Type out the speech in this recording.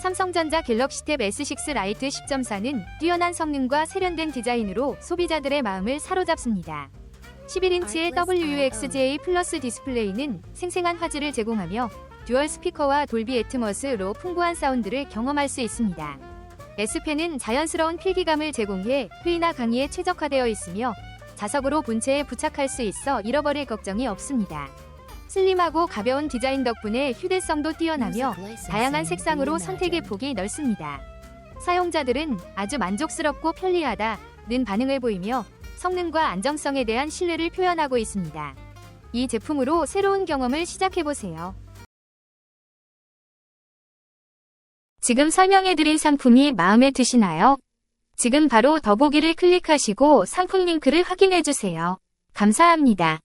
삼성전자 갤럭시 탭 S6 라이트 10.4는 뛰어난 성능과 세련된 디자인으로 소비자들의 마음을 사로잡습니다. 11인치의 WUXGA 플러스 디스플레이는 생생한 화질을 제공하며 듀얼 스피커와 돌비 애트머스로 풍부한 사운드를 경험할 수 있습니다. S펜은 자연스러운 필기감을 제공해 회의나 강의에 최적화되어 있으며 자석으로 본체에 부착할 수 있어 잃어버릴 걱정이 없습니다. 슬림하고 가벼운 디자인 덕분에 휴대성도 뛰어나며 다양한 색상으로 선택의 폭이 넓습니다. 사용자들은 아주 만족스럽고 편리하다는 반응을 보이며 성능과 안정성에 대한 신뢰를 표현하고 있습니다. 이 제품으로 새로운 경험을 시작해보세요. 지금 설명해드린 상품이 마음에 드시나요? 지금 바로 더보기를 클릭하시고 상품 링크를 확인해주세요. 감사합니다.